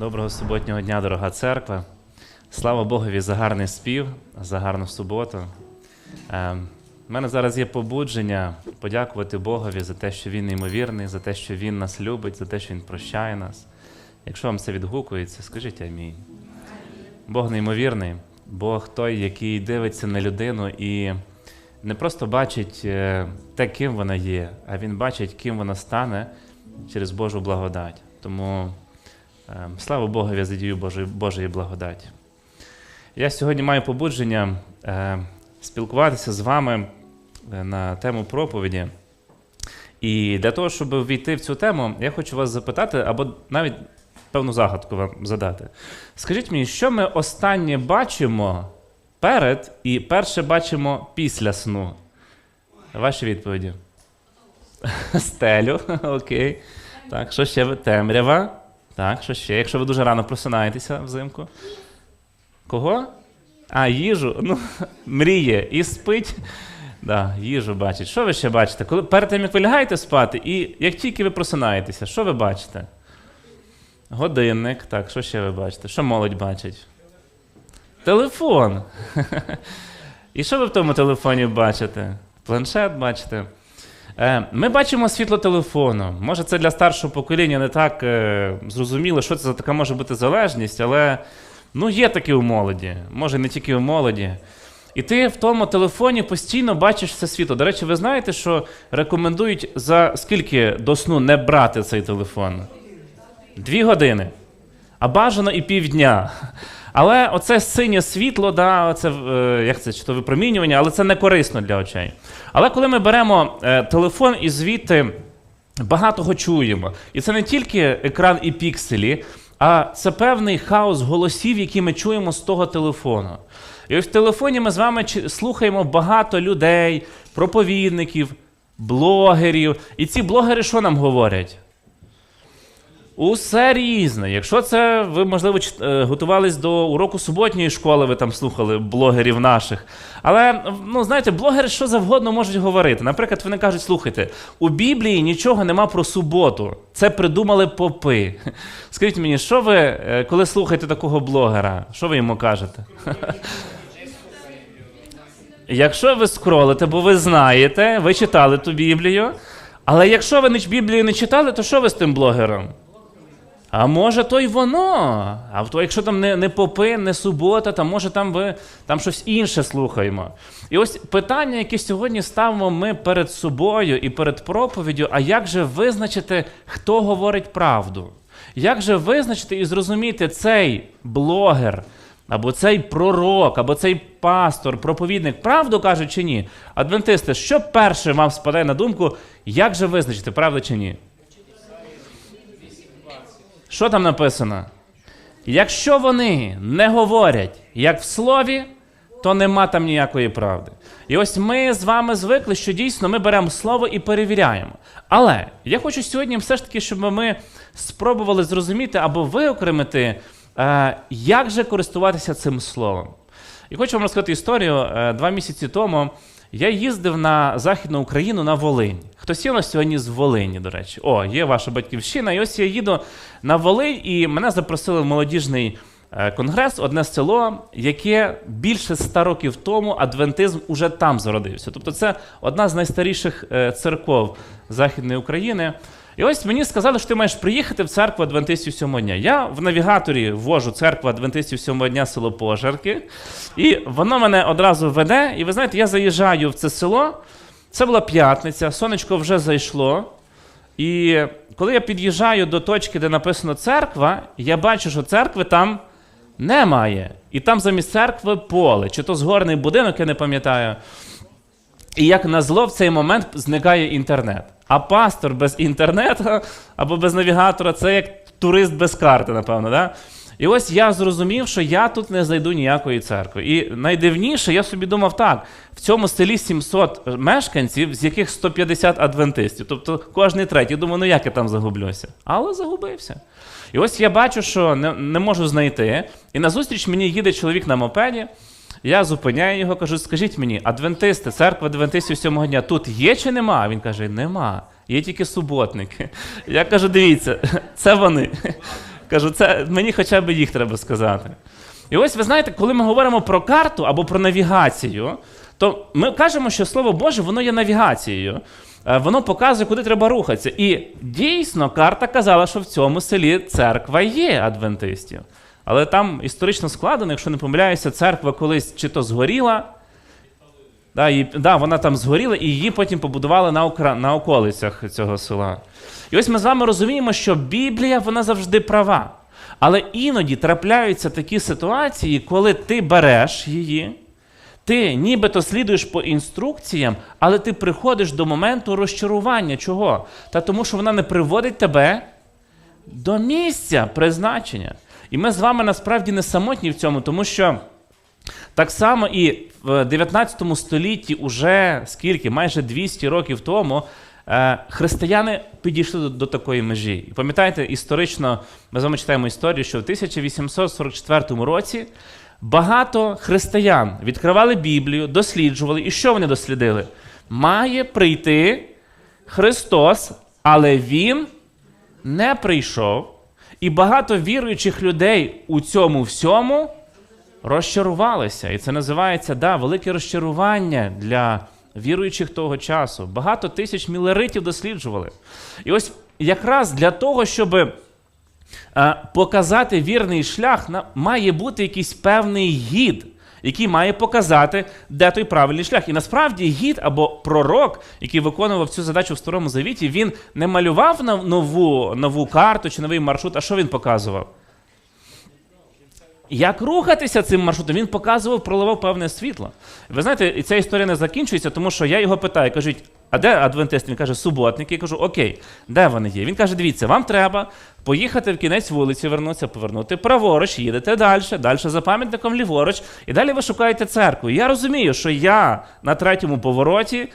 Доброго суботнього дня, дорога церква. Слава Богові за гарний спів, за гарну суботу. У мене зараз є побудження подякувати Богові за те, що Він неймовірний, за те, що Він нас любить, за те, що Він прощає нас. Якщо вам це відгукується, скажіть амінь. Бог неймовірний, Бог той, який дивиться на людину і не просто бачить е, те, ким вона є, а Він бачить, ким вона стане через Божу благодать. Тому слава Богові за дію Божої, благодаті. Я сьогодні маю побудження е, спілкуватися з вами е, на тему проповіді. І для того, щоб війти в цю тему, я хочу вас запитати, або навіть певну загадку вам задати. Скажіть мені, що ми останнє бачимо перед і перше бачимо після сну? Ваші відповіді. Стелю, окей. Так, що ще? Темрява. Так, що ще? Якщо ви дуже рано просинаєтеся взимку. Кого? А, їжу. Ну, мріє і спить. Да, їжу бачить. Що ви ще бачите? Коли перед тим, як ви лягаєте спати, і як тільки ви просинаєтеся, що ви бачите? Годинник. Так, що ще ви бачите? Що молодь бачить? Телефон. І що ви в тому телефоні бачите? Планшет бачите? Е, Ми бачимо світло телефону. Може, це для старшого покоління не так е, зрозуміло, що це за така може бути залежність, але ну, є таке у молоді. Може, не тільки у молоді. І ти в тому телефоні постійно бачиш це світло. До речі, ви знаєте, що рекомендують за скільки до сну не брати цей телефон? Дві години. А бажано і півдня. Але оце синє світло, да, оце, е, як це, чи то випромінювання, але це не корисно для очей. Але коли ми беремо е, телефон і звідти багатого чуємо. І це не тільки екран і пікселі, а це певний хаос голосів, які ми чуємо з того телефону. І ось в телефоні ми з вами слухаємо багато людей, проповідників, блогерів. І ці блогери що нам говорять? Усе різне. Якщо це ви, можливо, е, готувались до уроку суботньої школи, ви там слухали блогерів наших. Але ну знаєте, блогери що завгодно можуть говорити. Наприклад, вони кажуть: слухайте, у Біблії нічого нема про суботу. Це придумали попи. Скажіть мені, що ви, е, коли слухаєте такого блогера, що ви йому кажете? Якщо ви скролите, бо ви знаєте, ви читали ту Біблію. Але якщо ви Біблію не читали, то що ви з тим блогером? А може, то й воно. А то, якщо там не, не попи, не субота, то може там ви там щось інше слухаємо. І ось питання, яке сьогодні ставимо ми перед собою і перед проповіддю, а як же визначити, хто говорить правду? Як же визначити і зрозуміти цей блогер, або цей пророк, або цей пастор, проповідник, правду каже чи ні? Адвентисти, що перше вам спадає на думку, як же визначити, правда чи ні? Що там написано? Якщо вони не говорять як в слові, то нема там ніякої правди. І ось ми з вами звикли, що дійсно ми беремо слово і перевіряємо. Але я хочу сьогодні все ж таки, щоб ми спробували зрозуміти або виокремити, е, як же користуватися цим словом. І хочу вам розказати історію. Е, Два місяці тому я їздив на Західну Україну на Волинь. Хтось є у нас сьогодні з Волині, до речі. О, є ваша батьківщина. І ось я їду на Волинь, і мене запросили в молодіжний е, конгрес, одне село, яке більше ста років тому адвентизм уже там зародився. Тобто це одна з найстаріших е, церков Західної України. І ось мені сказали, що ти маєш приїхати в церкву Адвентистів сьомого дня. Я в навігаторі ввожу церкву Адвентистів сьомого дня село Пожарки, і воно мене одразу веде. І ви знаєте, я заїжджаю в це село. Це була п'ятниця, сонечко вже зайшло. І коли я під'їжджаю до точки, де написано церква, я бачу, що церкви там немає. І там замість церкви поле, чи то згорний будинок, я не пам'ятаю. І як назло, в цей момент зникає інтернет. А пастор без інтернету або без навігатора це як турист без карти, напевно. Да? І ось я зрозумів, що я тут не знайду ніякої церкви. І найдивніше, я собі думав так: в цьому селі 700 мешканців, з яких 150 адвентистів. Тобто кожний третій. Думаю, ну як я там загублюся? Але загубився. І ось я бачу, що не, не можу знайти. І назустріч мені їде чоловік на мопеді. Я зупиняю його, кажу: скажіть мені, адвентисти, церква адвентистів сьомого дня тут є чи нема? Він каже: нема. Є тільки суботники. Я кажу: дивіться, це вони. Кажу, це мені хоча б їх треба сказати. І ось ви знаєте, коли ми говоримо про карту або про навігацію, то ми кажемо, що Слово Боже, воно є навігацією. Е, Воно показує, куди треба рухатися. І дійсно карта казала, що в цьому селі церква є адвентистів. Але там історично складено, якщо не помиляюся, церква колись чи то згоріла, Да, і, да, вона там згоріла, і її потім побудували на, окра... на околицях цього села. І ось ми з вами розуміємо, що Біблія вона завжди права. Але іноді трапляються такі ситуації, коли ти береш її, ти нібито слідуєш по інструкціям, але ти приходиш до моменту розчарування. Чого? Та тому, що вона не приводить тебе до місця призначення. І ми з вами насправді не самотні в цьому, тому що. Так само і в 19 столітті, уже скільки, майже 200 років тому, е, християни підійшли до, до такої межі. І пам'ятаєте, історично ми з вами читаємо історію, що в 1844 році багато християн відкривали Біблію, досліджували. І що вони дослідили? Має прийти Христос, але Він не прийшов. І багато віруючих людей у цьому всьому розчарувалися. І це називається да, велике розчарування для віруючих того часу. Багато тисяч мілеритів досліджували. І ось якраз для того, щоб е, показати вірний шлях, має бути якийсь певний гід. Який має показати, де той правильний шлях. І насправді гід або пророк, який виконував цю задачу в Старому Завіті, він не малював нову, нову карту чи новий маршрут, а що він показував? Як рухатися цим маршрутом, він показував, проливав певне світло. Ви знаєте, і ця історія не закінчується, тому що я його питаю, кажуть, а де адвентист? Він каже, суботники. Я кажу, окей, де вони є? Він каже: дивіться, вам треба поїхати в кінець вулиці, вернутися, повернути праворуч, їдете далі, далі за пам'ятником ліворуч, і далі ви шукаєте церкву. Я розумію, що я на третьому повороті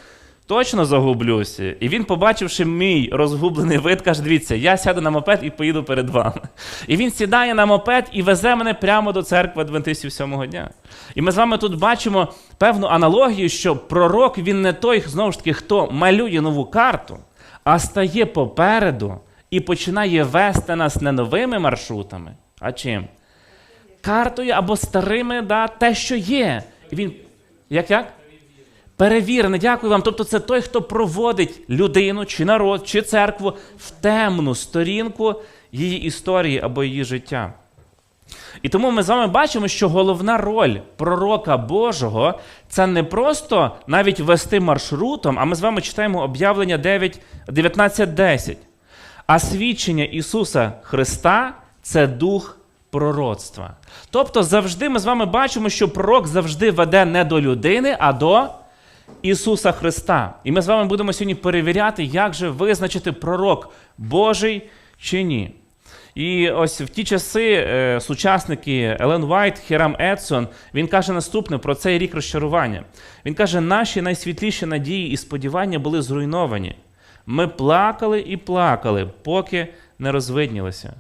точно загублюся. І він, побачивши мій розгублений вид, каже: дивіться, я сяду на мопед і поїду перед вами. І він сідає на мопед і везе мене прямо до церкви адвентистів сьомого дня. І ми з вами тут бачимо певну аналогію, що пророк він не той, знову ж таки, хто малює нову карту, а стає попереду і починає вести нас не новими маршрутами, а чим? Картою або старими, да, те, що є. І він. Як як? Перевірене, дякую вам. Тобто, це той, хто проводить людину, чи народ, чи церкву в темну сторінку її історії або її життя. І тому ми з вами бачимо, що головна роль пророка Божого це не просто навіть вести маршрутом, а ми з вами читаємо об'явлення 19.10. А свідчення Ісуса Христа це дух пророцтва. Тобто, завжди ми з вами бачимо, що пророк завжди веде не до людини, а до Ісуса Христа. І ми з вами будемо сьогодні перевіряти, як же визначити пророк Божий чи ні. І ось в ті часи е, сучасники Елен Вайт, Хірам Едсон, він каже наступне про цей рік розчарування. Він каже: наші найсвітліші надії і сподівання були зруйновані. Ми плакали і плакали, поки не розвиднілися.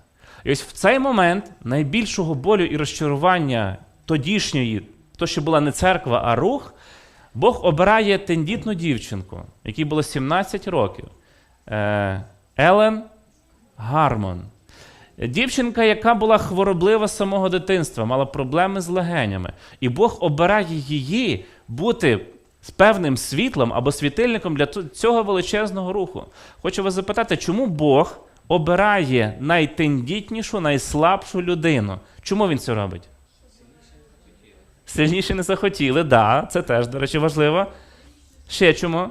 І ось в цей момент найбільшого болю і розчарування тодішньої, то, що була не церква, а рух, Бог обирає тендітну дівчинку, якій було 17 років. Е, Елен Гармон. Дівчинка, яка була хвороблива з самого дитинства, мала проблеми з легенями. І Бог обирає її бути з певним світлом або світильником для цього величезного руху. Хочу вас запитати, чому Бог обирає найтендітнішу, найслабшу людину? Чому він це робить? Сильніші не захотіли, так, да, це теж, до речі, важливо. Ще чому?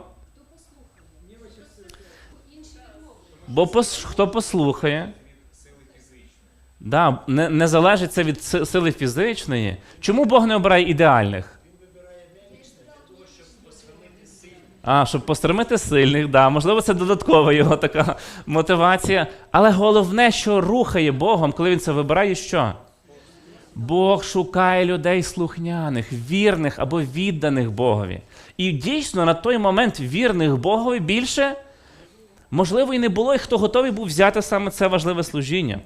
Бо пос- хто послухає, да, не, не залежить це від сили фізичної. Чому Бог не обирає ідеальних? А, щоб постримити сильних, да. можливо, це додаткова його така мотивація. Але головне, що рухає Богом, коли він це вибирає, що? Бог шукає людей слухняних, вірних або відданих Богові. І дійсно на той момент вірних Богові більше, можливо, і не було, і хто готовий був взяти саме це важливе служіння.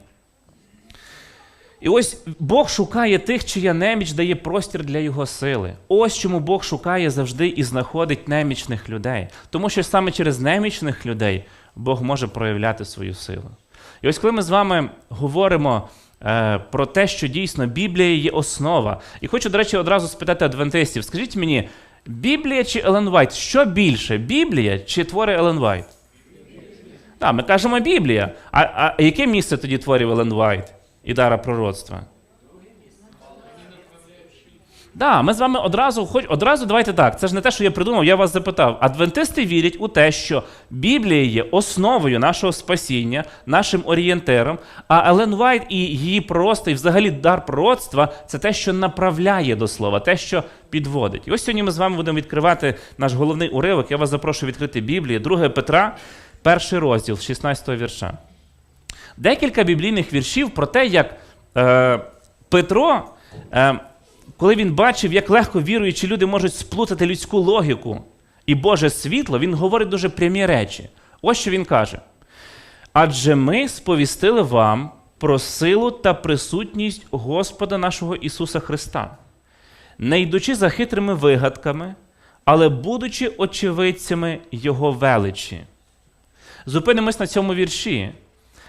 І ось Бог шукає тих, чия неміч дає простір для його сили. Ось чому Бог шукає завжди і знаходить немічних людей. Тому що саме через немічних людей Бог може проявляти свою силу. І ось коли ми з вами говоримо про те, що дійсно Біблія є основа, і хочу, до речі, одразу спитати адвентистів, скажіть мені, Біблія чи Елен Вайт, що більше, Біблія чи твори Елен Вайт? Так, ми кажемо Біблія. А, а яке місце тоді творів Елен Вайт і дара пророцтва? Да, ми з вами одразу, хоч одразу давайте так. Це ж не те, що я придумав, я вас запитав. Адвентисти вірять у те, що Біблія є основою нашого спасіння, нашим орієнтиром. А Елен Вайт і її просто, і взагалі дар пророцтва це те, що направляє до слова, те, що підводить. І ось сьогодні ми з вами будемо відкривати наш головний уривок. Я вас запрошую відкрити Біблію, 2 Петра, перший розділ, 16 вірша. Декілька біблійних віршів про те, як е, Петро. Е, коли він бачив, як легко віруючі люди можуть сплутати людську логіку і Боже світло, він говорить дуже прямі речі. Ось що він каже: адже ми сповістили вам про силу та присутність Господа нашого Ісуса Христа, не йдучи за хитрими вигадками, але будучи очевидцями Його величі. Зупинимось на цьому вірші.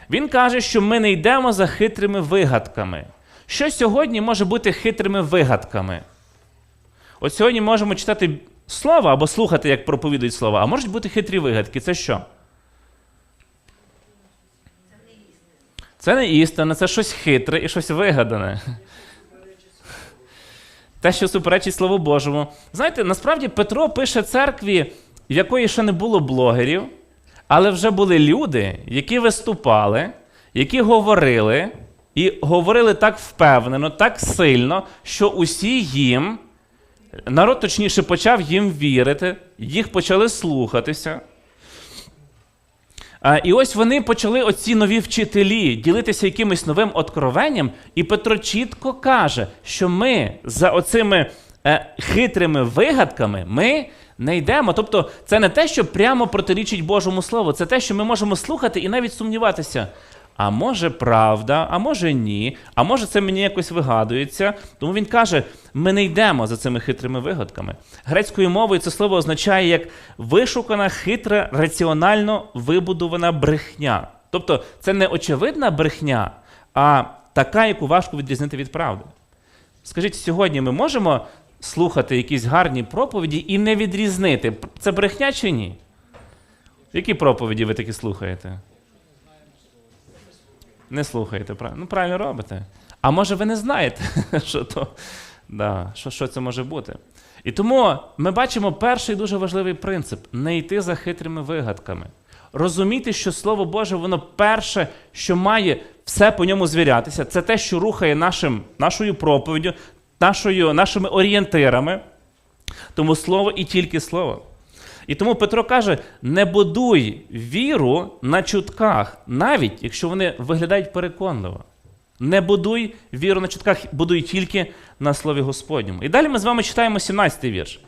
Він каже, що ми не йдемо за хитрими вигадками. Що сьогодні може бути хитрими вигадками? От сьогодні можемо читати слова або слухати, як проповідують слова, а можуть бути хитрі вигадки. Це що? Це не істина, це щось хитре і щось вигадане. Те, що суперечить Слову Божому. Знаєте, насправді Петро пише церкві, в якої ще не було блогерів, але вже були люди, які виступали, які говорили. І говорили так впевнено, так сильно, що усі їм, народ точніше почав їм вірити, їх почали слухатися. І ось вони почали оці нові вчителі ділитися якимось новим откровенням, і Петро чітко каже, що ми за оцими е, хитрими вигадками ми не йдемо. Тобто, це не те, що прямо протирічить Божому Слову, це те, що ми можемо слухати і навіть сумніватися. А може правда, а може ні, а може це мені якось вигадується. Тому він каже: ми не йдемо за цими хитрими вигадками. Грецькою мовою це слово означає як вишукана, хитра, раціонально вибудована брехня. Тобто це не очевидна брехня, а така, яку важко відрізнити від правди. Скажіть, сьогодні ми можемо слухати якісь гарні проповіді і не відрізнити, це брехня чи ні? Які проповіді ви такі слухаєте? Не слухаєте? Ну, правильно робите. А може ви не знаєте, що то, да, що, що це може бути. І тому ми бачимо перший дуже важливий принцип не йти за хитрими вигадками. Розуміти, що Слово Боже, воно перше, що має все по ньому звірятися, це те, що рухає нашим, нашою проповіддю, нашою, нашими орієнтирами. Тому слово і тільки слово. І тому Петро каже: не будуй віру на чутках, навіть якщо вони виглядають переконливо. Не будуй віру на чутках, будуй тільки на слові Господньому. І далі ми з вами читаємо 17-й вірш.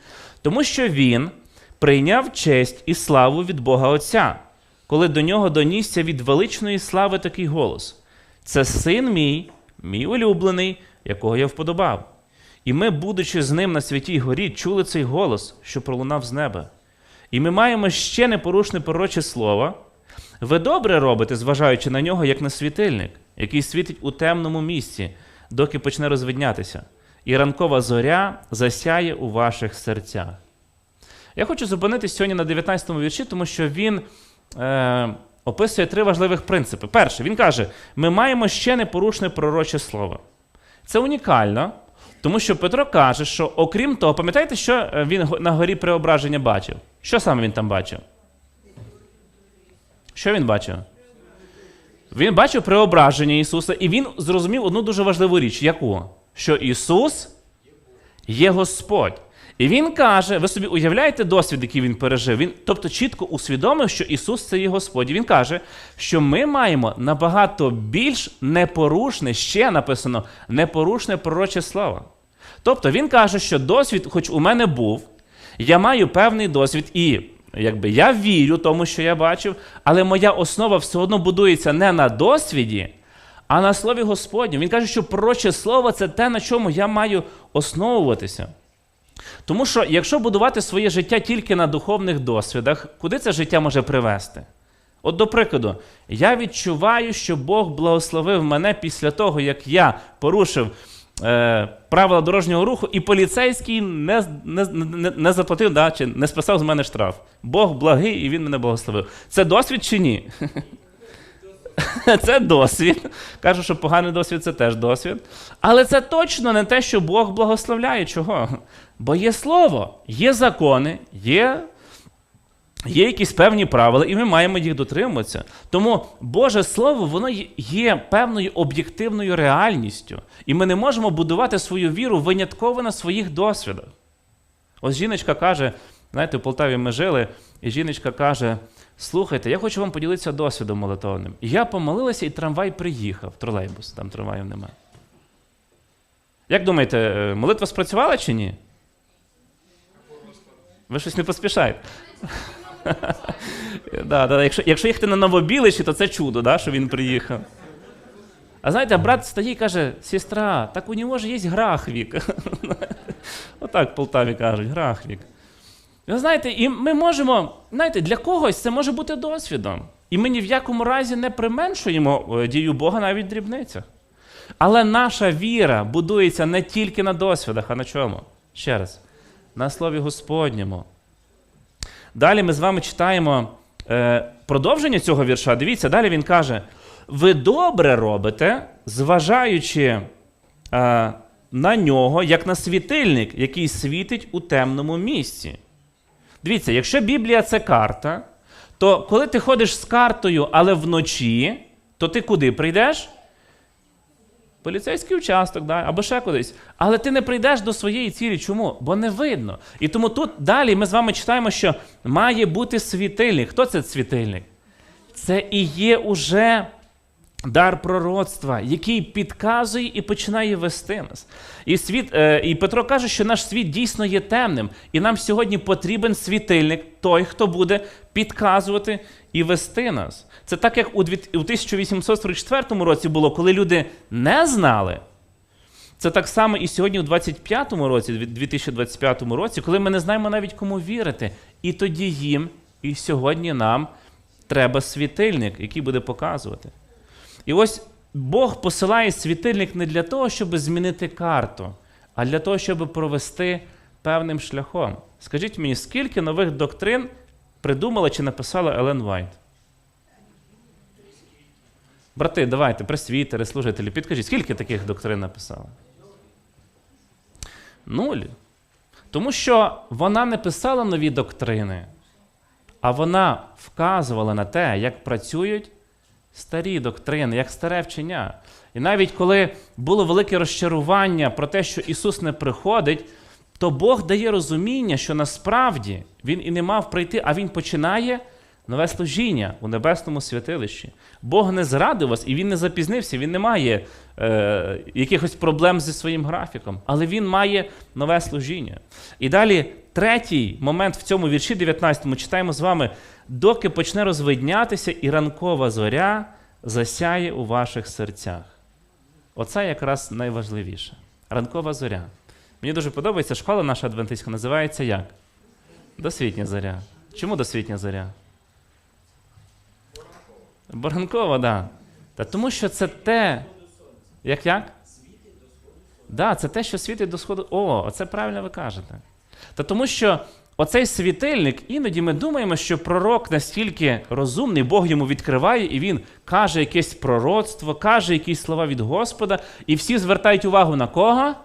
Тому що він прийняв честь і славу від Бога Отця, коли до нього донісся від величної слави такий голос: Це син мій, мій улюблений, якого я вподобав. І ми, будучи з ним на святій горі, чули цей голос, що пролунав з неба. І ми маємо ще непорушне пророче слово. Ви добре робите, зважаючи на нього, як на світильник, який світить у темному місці, доки почне розвиднятися, і ранкова зоря засяє у ваших серцях. Я хочу зупинитися сьогодні на 19 му вірші, тому що він е, описує три важливих принципи. Перше, він каже: ми маємо ще непорушне пророче слово. Це унікально, тому що Петро каже, що окрім того, пам'ятаєте, що він на горі преображення бачив? Що саме він там бачив? Що він бачив? Він бачив преображення Ісуса, і він зрозумів одну дуже важливу річ, яку? Що Ісус є Господь. І Він каже: ви собі уявляєте досвід, який він пережив? Він, тобто чітко усвідомив, що Ісус це є Господь. Він каже, що ми маємо набагато більш непорушне, ще написано, непорушне пророче слово. Тобто Він каже, що досвід, хоч у мене був, я маю певний досвід, і якби я вірю тому, що я бачив, але моя основа все одно будується не на досвіді, а на слові Господньому. Він каже, що пророче слово це те, на чому я маю основуватися. Тому що, якщо будувати своє життя тільки на духовних досвідах, куди це життя може привести? От, до прикладу, я відчуваю, що Бог благословив мене після того, як я порушив е, правила дорожнього руху, і поліцейський не, не, не, не заплатив, да, чи не списав з мене штраф. Бог благий і він мене благословив. Це досвід чи ні? Це досвід. Кажу, що поганий досвід це теж досвід. Але це точно не те, що Бог благословляє. Чого? Бо є слово, є закони, є Є якісь певні правила, і ми маємо їх дотримуватися. Тому Боже Слово, воно є- певною об'єктивною реальністю. І ми не можемо будувати свою віру винятково на своїх досвідах. Ось жіночка каже: знаєте, в Полтаві ми жили, і жіночка каже: слухайте, я хочу вам поділитися досвідом молитовним. Я помолилася, і трамвай приїхав, тролейбус, там трамваїв немає. Як думаєте, е, молитва спрацювала чи ні? Ви щось не поспішаєте. Да, да, якщо, якщо їхати на Новобіличі, то це чудо, да, що він приїхав. А знаєте, брат стає і каже: сестра, так у нього ж є грахвік. Отак в Полтаві кажуть, грахвік. Ви знаєте, і ми можемо, знаєте, для когось це може бути досвідом. І ми ні в якому разі не применшуємо е, дію Бога навіть дрібницях. Але наша віра будується не тільки на досвідах, а на чому? Ще раз, на слові Господньому. Далі ми з вами читаємо е, продовження цього вірша. Дивіться, далі він каже: ви добре робите, зважаючи е, на нього, як на світильник, який світить у темному місці. Дивіться, якщо Біблія це карта, то коли ти ходиш з картою, але вночі, то ти куди прийдеш? Поліцейський участок, да, або ще кудись. Але ти не прийдеш до своєї цілі. Чому? Бо не видно. І тому тут далі ми з вами читаємо, що має бути світильник. Хто це світильник? Це і є уже дар пророцтва, який підказує і починає вести нас. І, світ, е, і Петро каже, що наш світ дійсно є темним, і нам сьогодні потрібен світильник, той, хто буде підказувати і вести нас. Це так, як у 1844 році було, коли люди не знали. Це так само і сьогодні, у 25-му році, дві- 2025 році, коли ми не знаємо навіть кому вірити. І тоді їм, і сьогодні нам треба світильник, який буде показувати. І ось Бог посилає світильник не для того, щоб змінити карту, а для того, щоб провести певним шляхом. Скажіть мені, скільки нових доктрин придумала чи написала Елен Вайт? Брати, давайте, пресвітери, служителі, підкажіть, скільки таких доктрин написала? Нуль. Тому що вона не писала нові доктрини, а вона вказувала на те, як працюють старі доктрини, як старе вчення. І навіть коли було велике розчарування про те, що Ісус не приходить, то Бог дає розуміння, що насправді Він і не мав прийти, а Він починає нове служіння у небесному святилищі. Бог не зрадив вас, і Він не запізнився, Він не має е, якихось проблем зі своїм графіком, але Він має нове служіння. І далі третій момент в цьому вірші 19 ми читаємо з вами, доки почне розвиднятися і ранкова зоря засяє у ваших серцях. Оце якраз найважливіше. Ранкова зоря. Мені дуже подобається школа наша адвентистська, називається як? Досвітня зоря. Чому досвітня зоря? Баранкова, так. Да. Та тому що це те. Як як? Да, це те, що світить до сходу. О, оце правильно ви кажете. Та тому що оцей світильник, іноді ми думаємо, що пророк настільки розумний, Бог йому відкриває, і він каже якесь пророцтво, каже якісь слова від Господа, і всі звертають увагу на кого?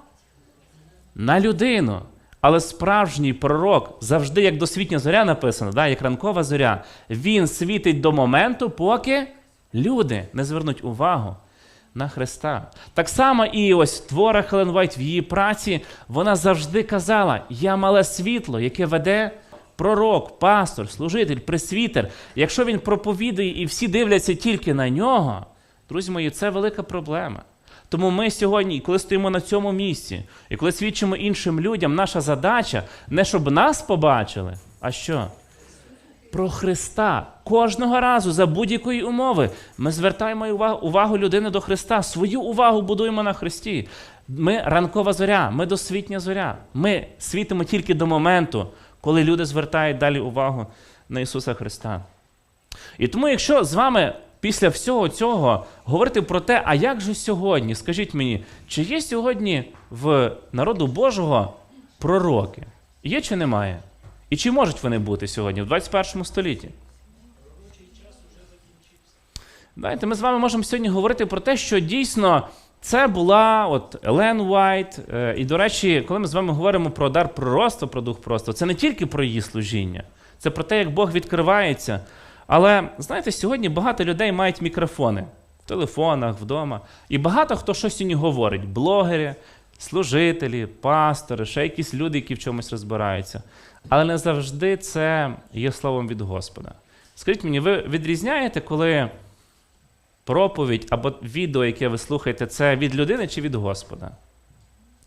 На людину. Але справжній пророк завжди, як досвітня зоря написано, да, як ранкова зоря, він світить до моменту, поки люди не звернуть увагу на Христа. Так само і ось твора Хелен Вайт в її праці, вона завжди казала: Я мале світло, яке веде пророк, пастор, служитель, пресвітер. Якщо він проповідує і всі дивляться тільки на нього, друзі мої, це велика проблема. Тому ми сьогодні, коли стоїмо на цьому місці, і коли свідчимо іншим людям, наша задача не щоб нас побачили, а що? Про Христа. Кожного разу за будь-якої умови ми звертаємо увагу, увагу людини до Христа. Свою увагу будуємо на Христі. Ми ранкова зоря, ми досвітня зоря. Ми світимо тільки до моменту, коли люди звертають далі увагу на Ісуса Христа. І тому, якщо з вами після всього цього говорити про те, а як же сьогодні, скажіть мені, чи є сьогодні в народу Божого пророки? Є чи немає? І чи можуть вони бути сьогодні в 21 столітті? Знаєте, ми з вами можемо сьогодні говорити про те, що дійсно це була от Елен Уайт. Е, і, до речі, коли ми з вами говоримо про дар пророцтва, про дух пророцтва, це не тільки про її служіння, це про те, як Бог відкривається. Але знаєте, сьогодні багато людей мають мікрофони в телефонах, вдома. І багато хто щось сьогодні говорить: блогери, служителі, пастори, ще якісь люди, які в чомусь розбираються. Але не завжди це є словом від Господа. Скажіть мені, ви відрізняєте, коли проповідь або відео, яке ви слухаєте, це від людини чи від Господа?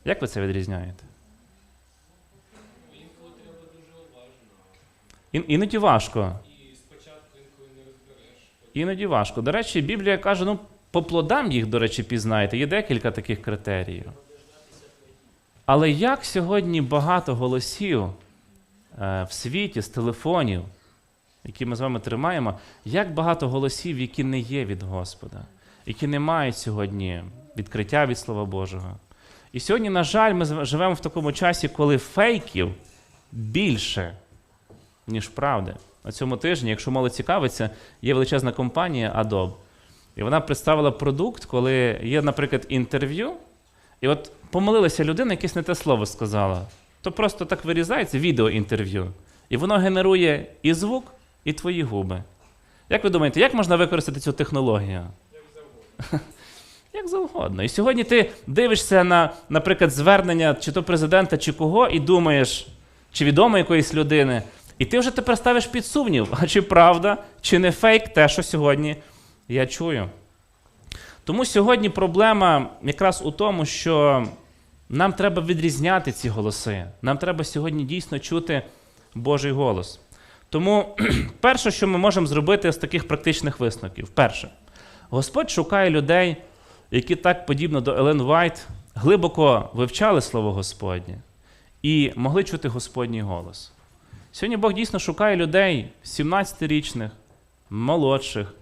Як ви це відрізняєте? Інколи треба дуже уважно. Іноді важко. І спочатку інколи не розбереш. Іноді важко. До речі, Біблія каже, ну, по плодам їх, до речі, пізнаєте. Є декілька таких критеріїв. Але як сьогодні багато голосів е, в світі з телефонів, які ми з вами тримаємо, як багато голосів, які не є від Господа, які не мають сьогодні відкриття від Слова Божого. І сьогодні, на жаль, ми живемо в такому часі, коли фейків більше, ніж правди. На цьому тижні, якщо мало цікавиться, є величезна компанія Adobe. І вона представила продукт, коли є, наприклад, інтерв'ю, і от помилилася людина, якесь не те слово сказала. То просто так вирізається відеоінтерв'ю. І воно генерує і звук, і твої губи. Як ви думаєте, як можна використати цю технологію? Як завгодно. І сьогодні ти дивишся на, наприклад, звернення чи то президента, чи кого, і думаєш, чи відомо якоїсь людини, і ти вже тепер ставиш під сумнів, а чи правда, чи не фейк те, що сьогодні я чую. Тому сьогодні проблема якраз у тому, що нам треба відрізняти ці голоси. Нам треба сьогодні дійсно чути Божий голос. Тому перше, що ми можемо зробити з таких практичних висновків, перше, Господь шукає людей, які так подібно до Елен Вайт глибоко вивчали Слово Господнє і могли чути Господній голос. Сьогодні Бог дійсно шукає людей 17-річних, молодших,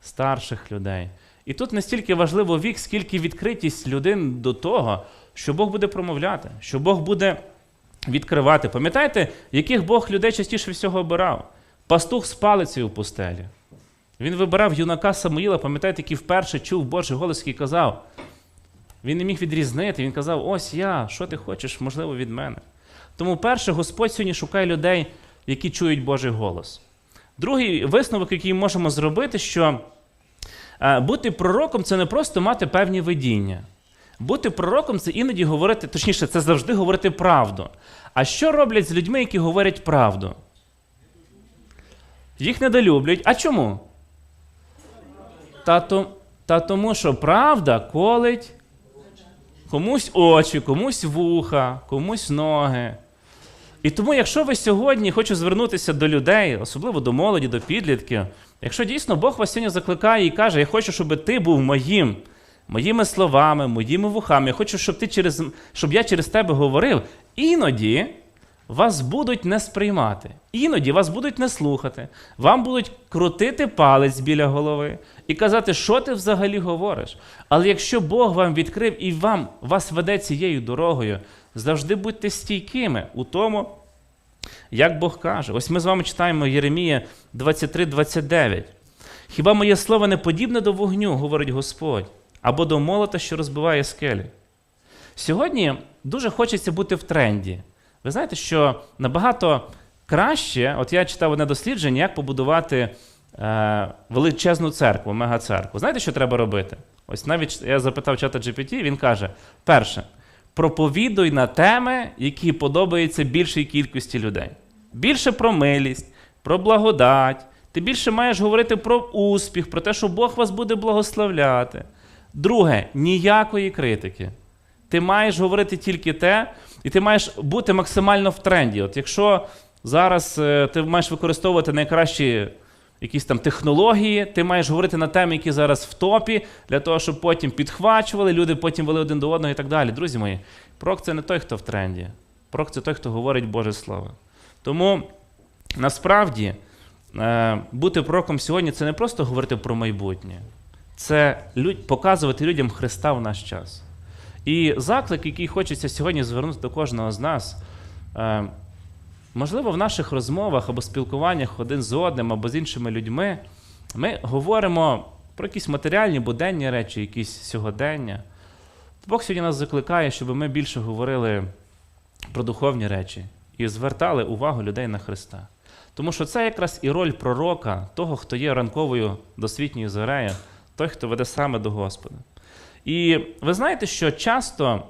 старших людей. І тут не стільки важливо вік, скільки відкритість людин до того, що Бог буде промовляти, що Бог буде відкривати. Пам'ятаєте, яких Бог людей частіше всього обирав? Пастух з палицею в пустелі. Він вибирав юнака Самуїла, пам'ятаєте, який вперше чув Божий голос, який казав. Він не міг відрізнити, він казав: Ось я, що ти хочеш, можливо, від мене. Тому, перше, Господь сьогодні шукає людей, які чують Божий голос. Другий висновок, який можемо зробити, що е, бути пророком це не просто мати певні видіння. Бути пророком це іноді говорити, точніше, це завжди говорити правду. А що роблять з людьми, які говорять правду? Їх недолюблюють. А чому? Та, то, та тому, що правда колить комусь очі, комусь вуха, комусь ноги. І тому, якщо ви сьогодні хочу звернутися до людей, особливо до молоді, до підлітків, якщо дійсно Бог вас сьогодні закликає і каже, я хочу, щоб ти був моїм, моїми словами, моїми вухами, я хочу, щоб ти через, щоб я через тебе говорив, іноді вас будуть не сприймати, іноді вас будуть не слухати, вам будуть крутити палець біля голови і казати, що ти взагалі говориш. Але якщо Бог вам відкрив і вам вас веде цією дорогою, завжди будьте стійкими у тому, як Бог каже. Ось ми з вами читаємо Єремія 23-29. Хіба моє слово не подібне до вогню, говорить Господь, або до молота, що розбиває скелі? Сьогодні дуже хочеться бути в тренді. Ви знаєте, що набагато краще, от я читав одне дослідження, як побудувати е, величезну церкву, мегацеркву. Знаєте, що треба робити? Ось навіть я запитав чата GPT, він каже: перше, проповідуй на теми, які подобаються більшій кількості людей. Більше про милість, про благодать. Ти більше маєш говорити про успіх, про те, що Бог вас буде благословляти. Друге, ніякої критики. Ти маєш говорити тільки те, і ти маєш бути максимально в тренді. От якщо зараз е, ти маєш використовувати найкращі якісь там технології, ти маєш говорити на теми, які зараз в топі, для того, щоб потім підхвачували, люди потім вели один до одного і так далі. Друзі мої, прок це не той, хто в тренді. Прок це той, хто говорить Боже Слово. Тому насправді е, бути пророком сьогодні це не просто говорити про майбутнє, це показувати людям Христа в наш час. І заклик, який хочеться сьогодні звернути до кожного з нас, е, можливо, в наших розмовах або спілкуваннях один з одним або з іншими людьми, ми говоримо про якісь матеріальні, буденні речі, якісь сьогодення. Бог сьогодні нас закликає, щоб ми більше говорили про духовні речі і звертали увагу людей на Христа. Тому що це якраз і роль пророка, того, хто є ранковою досвітньою зорею, той, хто веде саме до Господа. І ви знаєте, що часто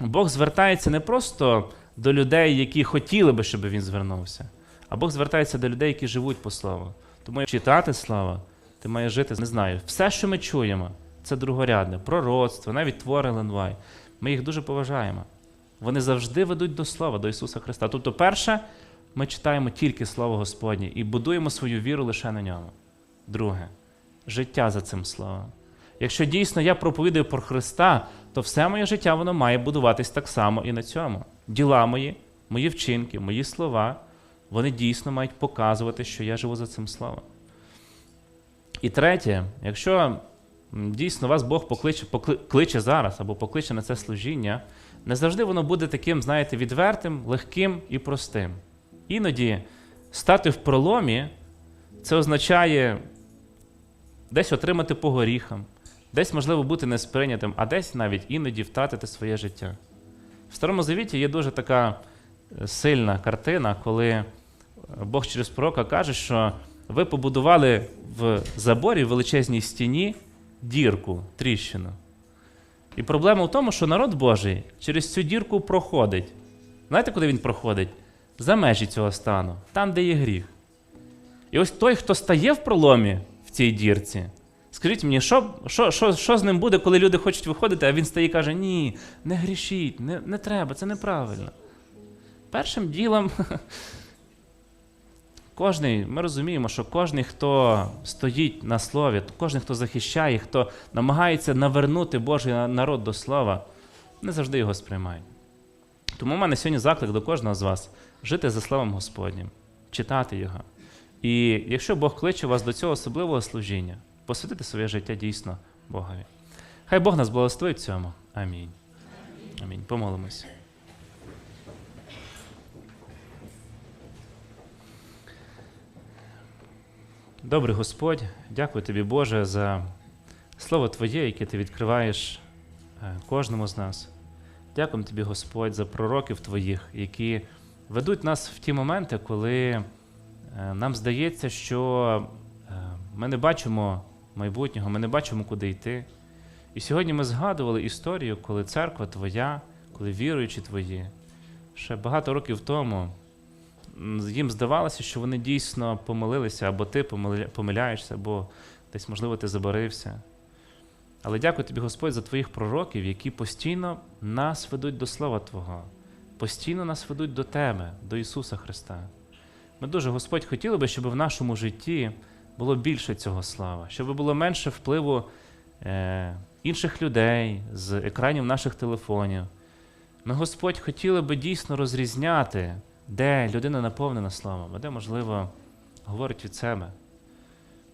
Бог звертається не просто до людей, які хотіли би, щоб він звернувся, а Бог звертається до людей, які живуть по слову. Тому читати слава, ти маєш жити, не знаю. Все, що ми чуємо, це другорядне, пророцтво, навіть твори Ленвай. Ми їх дуже поважаємо. Вони завжди ведуть до слова, до Ісуса Христа. Тобто, перше, ми читаємо тільки Слово Господнє і будуємо свою віру лише на ньому. Друге, життя за цим словом. Якщо дійсно я проповідую про Христа, то все моє життя воно має будуватись так само і на цьому. Діла мої, мої вчинки, мої слова, вони дійсно мають показувати, що я живу за цим словом. І третє, якщо дійсно вас Бог покличе, покли- кличе зараз або покличе на це служіння, не завжди воно буде таким, знаєте, відвертим, легким і простим. Іноді стати в проломі це означає десь отримати по горіхам, десь, можливо, бути несприйнятим, а десь навіть іноді втратити своє життя. В Старому Завіті є дуже така е, сильна картина, коли е, Бог через пророка каже, що ви побудували в заборі в величезній стіні дірку, тріщину. І проблема в тому, що народ Божий через цю дірку проходить. Знаєте, куди він проходить? За межі цього стану, там, де є гріх. І ось той, хто стає в проломі в цій дірці, скажіть мені, що, що, що, що з ним буде, коли люди хочуть виходити, а він стає і каже: ні, не грішіть, не, не треба, це неправильно. Першим ділом, кожний, ми розуміємо, що кожен, хто стоїть на слові, кожен, хто захищає, хто намагається навернути Божий народ до слова, не завжди його сприймають. Тому в мене сьогодні заклик до кожного з вас жити за словом Господнім, читати його. І якщо Бог кличе вас до цього особливого служіння, посвятити своє життя дійсно Богові. Хай Бог нас благословить в цьому. Амінь. Амінь. Помолимося. Добрий Господь, дякую тобі, Боже, за слово Твоє, яке ти відкриваєш е, кожному з нас. Дякуємо тобі, Господь, за пророків Твоїх, які ведуть нас в ті моменти, коли е, нам здається, що е, ми не бачимо майбутнього, ми не бачимо, куди йти. І сьогодні ми згадували історію, коли церква Твоя, коли віруючі Твої, ще багато років тому їм здавалося, що вони дійсно помилилися, або ти помиляєшся, або десь, можливо, ти забарився. Але дякую тобі, Господь, за твоїх пророків, які постійно нас ведуть до Слова Твого, постійно нас ведуть до Тебе, до Ісуса Христа. Ми дуже, Господь, хотіли би, щоб в нашому житті було більше цього слава, щоб було менше впливу е, інших людей з екранів наших телефонів. Ми, Господь, хотіли би дійсно розрізняти, де людина наповнена словом, а де, можливо, говорить від себе.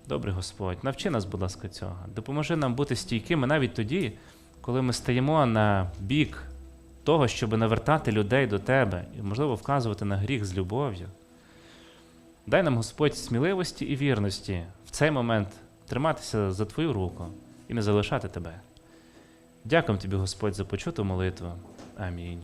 Добрий Господь, навчи нас, будь ласка, цього. Допоможи нам бути стійкими навіть тоді, коли ми стаємо на бік того, щоб навертати людей до Тебе і, можливо, вказувати на гріх з любов'ю. Дай нам Господь сміливості і вірності в цей момент триматися за Твою руку і не залишати тебе. Дякуємо тобі, Господь, за почуту молитву. Амінь.